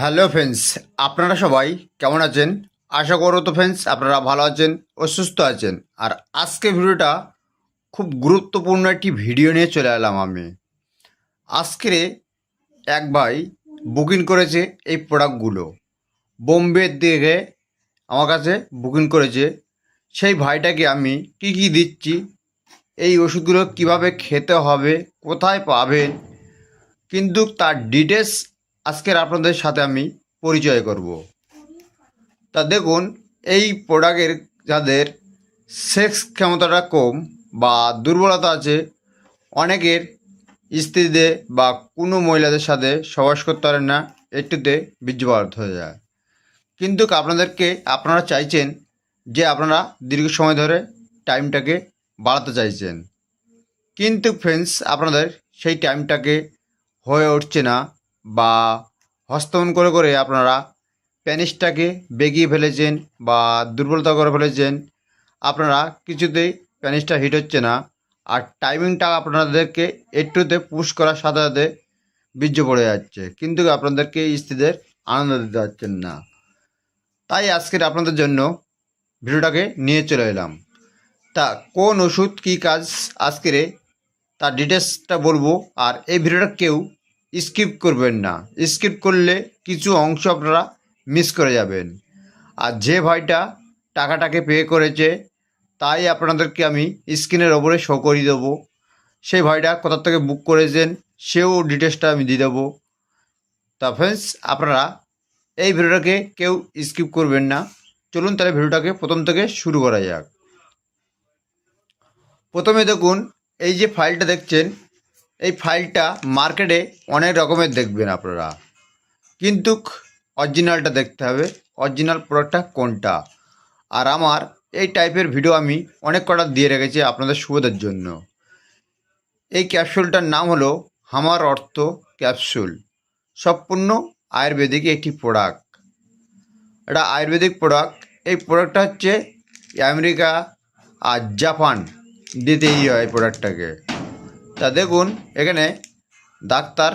Hello friends, আপনারা সবাই কেমন আছেন? আশা করো তো ফ্রেন্ডস, আপনারা ভালো আছেন ও সুস্থ আছেন। আর আজকে ভিডিওটা খুব গুরুত্বপূর্ণ একটি ভিডিও নিয়ে চলে এলাম আমি। আজকে এক ভাই বুকিং করেছে এই প্রোডাক্টগুলো বোম্বের দিকে আমার কাছে বুকিং করেছে। সেই ভাইটাকে আমি কি কি দিচ্ছি, এই ওষুধগুলো কীভাবে খেতে হবে, কোথায় পাবেন কিন্তু তার ডিটেলস আজকের আপনাদের সাথে আমি পরিচয় করব। তা দেখুন, এই প্রোডাক্টের যাদের সেক্স ক্ষমতাটা কম বা দুর্বলতা আছে, অনেকের স্ত্রীদের বা কোনো মহিলাদের সাথে সবাস করতে পারেন না, একটুতে বীর্যপাত হয়ে যায়। কিন্তু আপনাদেরকে আপনারা চাইছেন যে আপনারা দীর্ঘ সময় ধরে টাইমটাকে বাড়াতে চাইছেন। কিন্তু ফ্রেন্ডস আপনাদের সেই টাইমটাকে হয়ে উঠছে না। বা হস্তমন করে করে আপনারা প্যানিসটাকে বেগিয়ে ফেলেছেন বা দুর্বলতা করে ফেলেছেন, আপনারা কিছুতেই প্যানিসটা হিট হচ্ছে না। আর টাইমিংটা আপনাদেরকে একটুতে পুশ করার সাথে সাথে বীর্য পড়ে যাচ্ছে। কিন্তু আপনাদেরকে স্ত্রীদের আনন্দ দিতে পারছেন না। তাই আজকের আপনাদের জন্য ভিডিওটাকে নিয়ে চলে এলাম। তা কোন ওষুধ কী কাজ আজকের তার ডিটেলসটা বলব। আর এই ভিডিওটা কেউ স্কিপ করবেন না। স্কিপ করলে কিছু অংশ আপনারা মিস করে যাবেন। আর যে ভাইটা টাকাটাকে পে করেছে, তাই আপনাদেরকে আমি স্ক্রিনের ওপরে শো করিয়ে দেবো। সেই ভাইটা কোথা থেকে বুক করেছেন, সেও ডিটেলসটা আমি দিয়ে দেবো। তা ফ্রেন্ডস আপনারা এই ভিডিওটাকে কেউ স্কিপ করবেন না। চলুন তাহলে ভিডিওটাকে প্রথম থেকে শুরু করা যাক। প্রথমে দেখুন, এই যে ফাইলটা দেখছেন এই ফাইলটা মার্কেটে অনেক রকমের দেখবেন আপনারা। কিন্তু অরিজিনালটা দেখতে হবে, অরিজিনাল প্রোডাক্টটা কোনটা? আর আমার এই টাইপের ভিডিও আমি অনেক কটা দিয়ে রেখেছি আপনাদের সুবিধার জন্য। এই ক্যাপসুলটার নাম হলো হামার অর্থ ক্যাপসুল। সম্পূর্ণ আয়ুর্বেদিক একটি প্রোডাক্ট। এটা আয়ুর্বেদিক প্রোডাক্ট। এই প্রোডাক্টটা হচ্ছে আমেরিকা আর জাপান দিতেই হয় প্রোডাক্টটাকে। তা দেখুন, এখানে ডাক্তার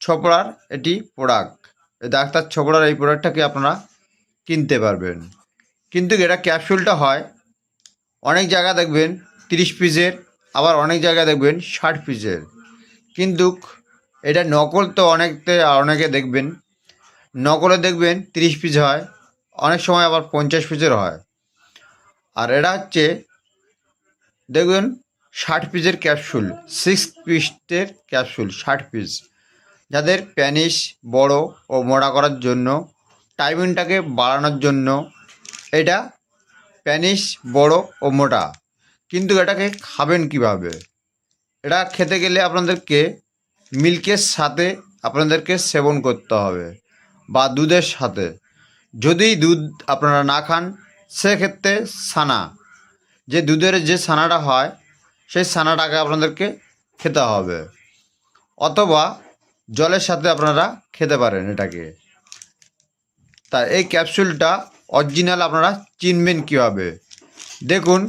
ছপড়ার এটি প্রোডাক্ট এই ডাক্তার ছপড়ার এই প্রোডাক্টটাকে আপনারা কিনতে পারবেন। কিন্তু এটা ক্যাপসুলটা হয় অনেক জায়গা দেখবেন, তিরিশ পিসের আবার অনেক জায়গায় দেখবেন ষাট পিসের কিন্তু এটা নকল তো অনেকতে, অনেকে দেখবেন, নকলে দেখবেন তিরিশ পিস হয়, অনেক সময় আবার পঞ্চাশ পিসের হয়। আর এটা হচ্ছে, দেখবেন ষাট পিসের ক্যাপসুল সিক্স পিসের ক্যাপসুল ষাট পিস যাদের প্যানিস বড় ও মোটা করার জন্য টাইমিংটাকে বাড়ানোর জন্য এটা প্যানিশ বড় ও মোটা। কিন্তু এটাকে খাবেন কীভাবে? এটা খেতে গেলে আপনাদেরকে মিল্কের সাথে আপনাদেরকে সেবন করতে হবে বা দুধের সাথে। যদি দুধ আপনারা না খান, সেক্ষেত্রে ছানা। যে দুধের যে ছানাটা হয় সেই ছানাটাকে আপনাদেরকে খেতে হবে। অথবা জলের সাথে আপনারা খেতে পারেন এটাকে। তা এই ক্যাপসুলটা অরিজিনাল আপনারা চিনবেন কীভাবে? দেখুন,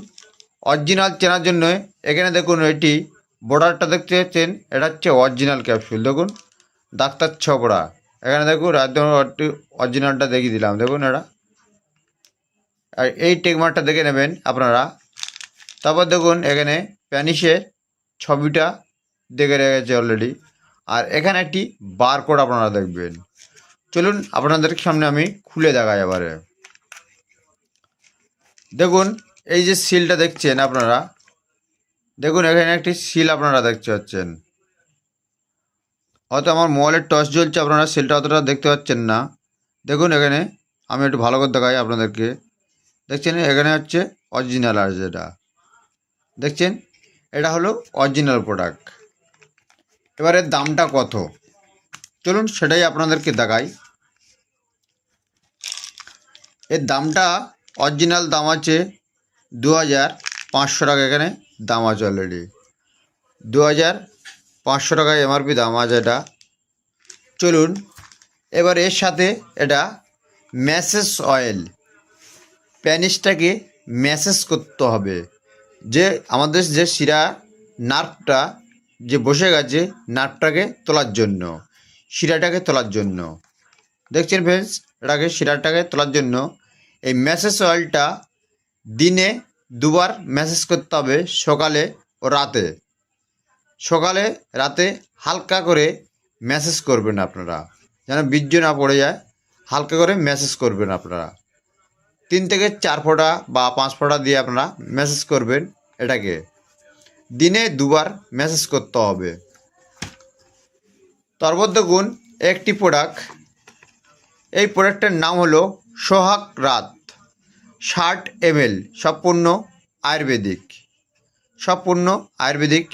অরিজিনাল চেনার জন্য এখানে দেখুন এটি বর্ডারটা দেখতে পাচ্ছেন, এটা হচ্ছে অরিজিনাল ক্যাপসুল। দেখুন ডাক্তার ছপড়া। এখানে দেখুন একদম অরিজিনালটা দেখিয়ে দিলাম। দেখুন এটা। আর এই টেকমারটা দেখে নেবেন আপনারা। তারপর দেখুন, এখানে প্যানিসের ছবিটা দেখে রেখেছে অলরেডি আর এখানে একটি বারকোড আপনারা দেখবেন। চলুন আপনাদের সামনে আমি খুলে দেখাই এবারে। দেখুন, এই যে সিলটা দেখছেন আপনারা? দেখুন, এখানে একটি সিল আপনারা দেখতে পাচ্ছেন। হয়তো আমার মোবাইলের টর্চ জ্বলছে, আপনারা সিলটা অতটা দেখতে পাচ্ছেন না। দেখুন, এখানে আমি একটু ভালো করে দেখাই আপনাদেরকে। দেখছেন, এখানে হচ্ছে অরিজিনাল আর যেটা। দেখছেন? এটা হলো অরিজিনাল প্রোডাক্ট এবারে দামটা কত? চলুন সেটাই আপনাদেরকে দেখাই। এর দামটা অরিজিনাল দাম আছে দু হাজার পাঁচশো টাকা। এখানে দাম আছে অলরেডি দু হাজার পাঁচশো টাকায় এমআরপি দাম আছে এটা। চলুন, এবার এর সাথে এটা ম্যাসেজ অয়েল প্যানিসটাকে ম্যাসেজ করতে হবে। যে আমাদের যে শিরা নার্ভটা যে বসে গেছে নার্ভটাকে তোলার জন্য, শিরাটাকে তোলার জন্য। দেখছেন ফ্রেন্ডস এটাকে, শিরাটাকে তোলার জন্য। এই ম্যাসেজ অয়েলটা দিনে দুবার ম্যাসেজ করতে হবে সকালে ও রাতে। সকালে রাতে হালকা করে ম্যাসেজ করবেন আপনারা। যেন বীর্য না পড়ে যায়, হালকা করে ম্যাসেজ করবেন আপনারা। তিন থেকে চার ফোঁটা বা পাঁচ ফোঁটা দিয়ে আপনারা ম্যাসেজ করবেন এটাকে। দিনে দুবার ম্যাসেজ করতে হবে। তারপর দেখুন, একটি প্রোডাক্ট এই প্রোডাক্টের নাম হলো সোহাগ রাত। ষাট এমএল সম্পূর্ণ আয়ুর্বেদিক। সম্পূর্ণ আয়ুর্বেদিক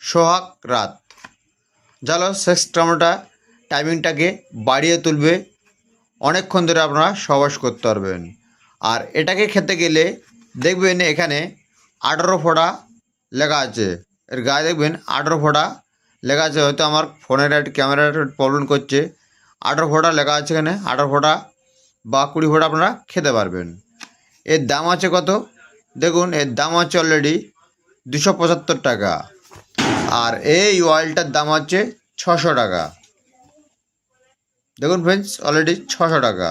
সোহাগ রাত। জালো সেক্স টমেটা টাইমিংটাকে বাড়িয়ে তুলবে। অনেকক্ষণ ধরে আপনারা সবাস করতে পারবেন। আর এটাকে খেতে গেলে দেখবেন এখানে আঠারো ফোঁটা লেখা আছে। এর গায়ে দেখবেন আঠারো ফোঁটা লেখা আছে। হয়তো আমার ফোনের একটু ক্যামেরার প্রবলেম করছে। আঠারো ফোঁটা লেখা আছে এখানে। আঠারো ফোঁটা বা কুড়ি ফোঁটা আপনারা খেতে পারবেন। এর দাম আছে কত? দেখুন, এর দাম আছে অলরেডি দুশো পঁচাত্তর টাকা। আর এই অয়েলটার দাম হচ্ছে ছশো টাকা। দেখুন ফ্রেন্ডস অলরেডি ছশো টাকা।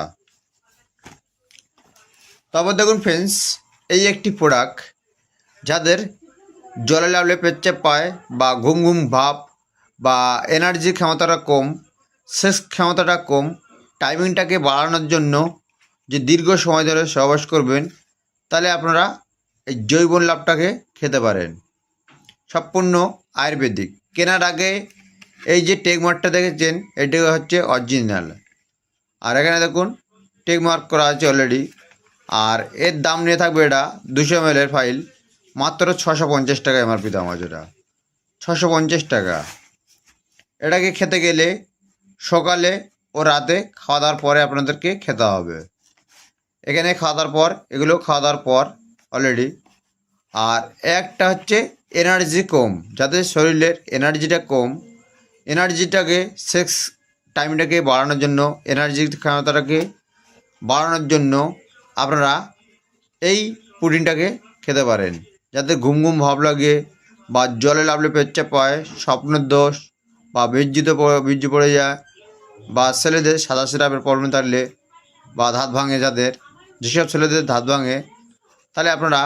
তারপর দেখুন ফ্রেন্ডস এই একটি প্রোডাক্ট যাদের জলে লাভলে পেচ্চে পায় বা ঘুম ঘুম ভাব বা এনার্জি ক্ষমতাটা কম শেষ ক্ষমতাটা কম টাইমিংটাকে বাড়ানোর জন্য যে দীর্ঘ সময় ধরে সহবাস করবেন, তাহলে আপনারা এই জৈবন লাভটাকে খেতে পারেন। সম্পূর্ণ আয়ুর্বেদিক। কেনার আগে এই যে টেকমার্কটা দেখেছেন, এটি হচ্ছে অরিজিনাল আর এখানে দেখুন টেকমার্ক করা আছে অলরেডি আর এর দাম নিয়ে থাকবে এটা দুশো এম এর ফাইল মাত্র ছশো পঞ্চাশ টাকা এমআরপি দাম আছে এটা। ছশো পঞ্চাশ টাকা। এটাকে খেতে গেলে সকালে ও রাতে খাওয়া দাওয়ার পরে আপনাদেরকে খেতে হবে। এখানে খাওয়া দাওয়ার পর, এগুলো খাওয়া দাওয়ার পর অলরেডি আর একটা হচ্ছে এনার্জি কম, যাদের শরীরের এনার্জিটা কম এনার্জিটাকে সেক্স টাইমটাকে বাড়ানোর জন্য এনার্জি ক্ষমতাটাকে বাড়ানোর জন্য আপনারা এই পুডিংটাকে খেতে পারেন। যাতে ঘুম ঘুম ভাব লাগে বা জলে লাভলে পেচ্চা পায় স্বপ্নের দোষ বা বীর্যিত বীর্য পড়ে যায় বা ছেলেদের সাদা সিরাপের প্রবলেম থাকলে বা ধাত ভাঙে যাদের, যেসব ছেলেদের ধাত ভাঙে, তাহলে আপনারা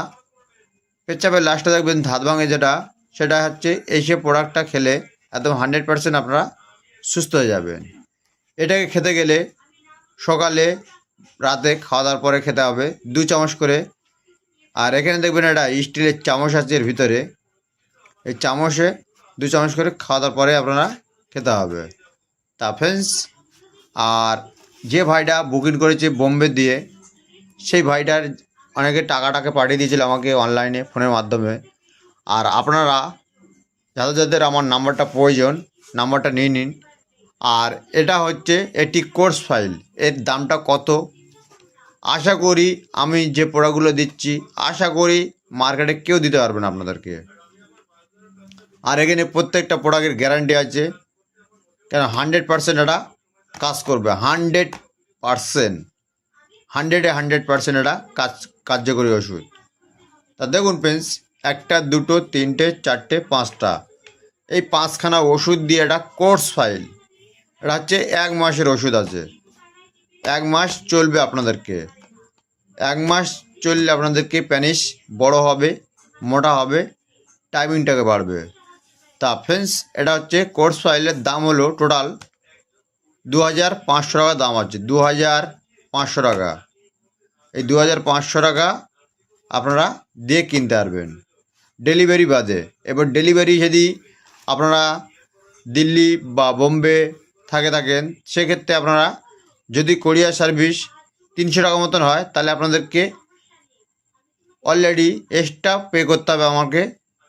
পেচ্ছাপের লাস্টে দেখবেন ধাত ভাঙে যেটা, সেটা হচ্ছে এই এইসব প্রোডাক্টটা খেলে একদম হান্ড্রেড পারসেন্ট আপনারা সুস্থ হয়ে যাবেন। এটাকে খেতে গেলে সকালে রাতে খাওয়া দাওয়ার পরে খেতে হবে, দু চামচ করে। আর এখানে দেখবেন একটা স্টিলের চামচ আছে এর ভিতরে। এই চামচে দু চামচ করে খাওয়া দাওয়ার পরে আপনারা খেতে হবে। তা ফ্রেন্ডস আর যে ভাইটা বুকিং করেছে বোম্বে দিয়ে, সেই ভাইটার অনেকে টাকাটাকে পাঠিয়ে দিয়েছিল আমাকে অনলাইনে ফোনের মাধ্যমে। আর আপনারা যাদের যাদের আমার নাম্বারটা প্রয়োজন নাম্বারটা নিয়ে নিন। আর এটা হচ্ছে একটি কোর্স ফাইল এর দামটা কত? আশা করি আমি যে প্রোডাক্টগুলো দিচ্ছি, আশা করি মার্কেটে কেউ দিতে পারবে না আপনাদেরকে। আর এখানে প্রত্যেকটা প্রোডাক্টের গ্যারান্টি আছে। কেন? হান্ড্রেড পারসেন্ট এটা কাজ করবে। Hundred percent. হান্ড্রেডে হান্ড্রেড পারসেন্ট এটা কাজ কার্যকরী ওষুধ। তা দেখুন ফ্রেন্ডস একটা, দুটো, তিনটে, চারটে, পাঁচটা। এই পাঁচখানা ওষুধ দিয়ে এটা কোর্স ফাইল। এটা হচ্ছে এক মাসের ওষুধ আছে। এক মাস চলবে আপনাদেরকে। এক মাস চললে আপনাদেরকে প্যানিস বড় হবে, মোটা হবে টাইমিংটাকে বাড়বে। তা ফ্রেন্ডস এটা হচ্ছে কোর্স ফাইলের দাম হলো টোটাল দু হাজার পাঁচশো টাকা দাম আছে দু হাজার পাঁচশো টাকা। এই দু হাজার পাঁচশো টাকা আপনারা দিয়ে কিনতে পারবেন। ডেলিভারি বাদে। এবার ডেলিভারি যদি আপনারা দিল্লি বা বোম্বে থাকে থাকেন, সেক্ষেত্রে আপনারা যদি কোরিয়ার সার্ভিস তিনশো টাকা মতন হয়, তাহলে আপনাদেরকে অলরেডি এক্সট্রা পে করতে হবে আমাকে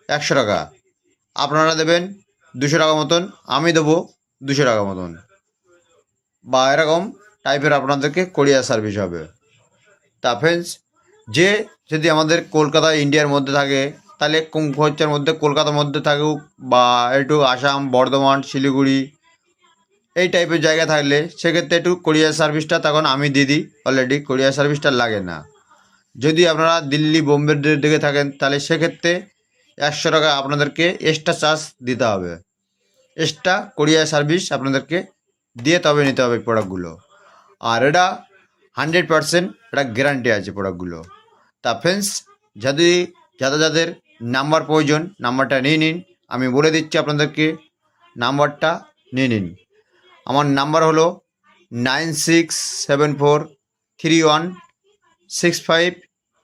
একশো টাকা। আপনারা দেবেন দুশো টাকা মতন, আমি দেবো দুশো টাকা মতন। বা এরকম টাইপের আপনাদেরকে কোরিয়ার সার্ভিস হবে। তা ফ্রেন্ডস যে যদি আমাদের কলকাতা, ইন্ডিয়ার মধ্যে থাকে, তাহলে কম খরচার মধ্যে কলকাতার মধ্যে থাকুক বা একটু আসাম, বর্ধমান, শিলিগুড়ি এই টাইপের জায়গা থাকলে সেক্ষেত্রে একটু কোরিয়ার সার্ভিসটা তখন আমি দিয়ে দিই অলরেডি কোরিয়ার সার্ভিসটা লাগে না। যদি আপনারা দিল্লি বোম্বের দিকে থাকেন, তাহলে সেক্ষেত্রে একশো টাকা আপনাদেরকে এক্সট্রা চার্জ দিতে হবে। এক্সট্রা কোরিয়ার সার্ভিস আপনাদেরকে দিয়ে তবে নিতে হবে প্রোডাক্টগুলো আর এটা হান্ড্রেড পারসেন্ট এটা গ্যারান্টি আছে প্রোডাক্টগুলো তা ফ্রেন্ডস যদি যাদের যাদের নাম্বার প্রয়োজন নাম্বারটা নিয়ে নিন। আমি বলে দিচ্ছি আপনাদেরকে নাম্বারটা নিয়ে নিন। আমার নাম্বার হলো nine six seven four three one six five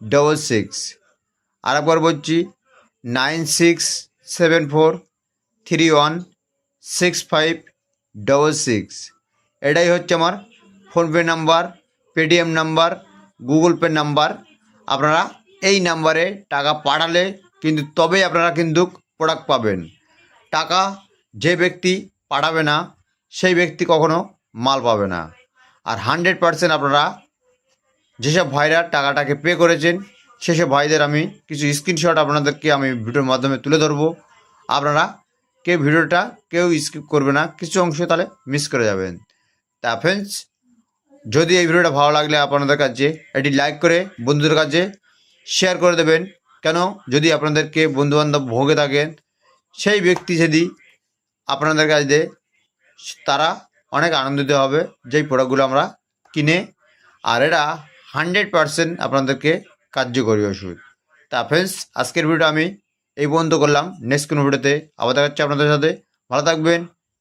double six. আর একবার বলছি, nine six seven four three one six five double six. এটাই হচ্ছে আমার PhonePe number, Paytm number, Google Pay number. আপনারা এই নাম্বারে টাকা পাঠালে কিন্তু তবেই আপনারা কিন্তু প্রোডাক্ট পাবেন। টাকা যে ব্যক্তি পাঠাবে না সেই ব্যক্তি কখনো মাল পাবে না। আর হান্ড্রেড পারসেন্ট আপনারা যেসব ভাইরা টাকাটাকে পে করেছেন, সেসব ভাইদের আমি কিছু স্ক্রিনশট আপনাদেরকে আমি ভিডিওর মাধ্যমে তুলে ধরবো। আপনারা কেউ ভিডিওটা কেউ স্কিপ করবে না, কিছু অংশ তাহলে মিস করে যাবেন। তা ফ্রেন্ডস যদি এই ভিডিওটা ভালো লাগলে আপনাদের কাছে, এটি লাইক করে বন্ধুদের কাছে শেয়ার করে দেবেন। কেন? যদি আপনাদেরকে বন্ধুবান্ধব ভোগে থাকেন, সেই ব্যক্তি যদি আপনাদের কাছে তারা অনেক আনন্দিত হবে যেই প্রোডাক্টগুলো আমরা কিনে। আর এটা হান্ড্রেড পারসেন্ট আপনাদেরকে কার্যকরী ওষুধ তা ফ্রেন্ডস আজকের ভিডিও আমি এই পর্যন্ত করলাম। নেক্সট কোনো ভিডিওতে আবার দেখা হচ্ছে আপনাদের সাথে। ভালো থাকবেন,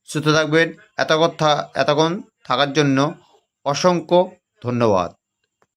সুস্থ থাকবেন। এত কথা এতক্ষণ থাকার জন্য অসংখ্য ধন্যবাদ।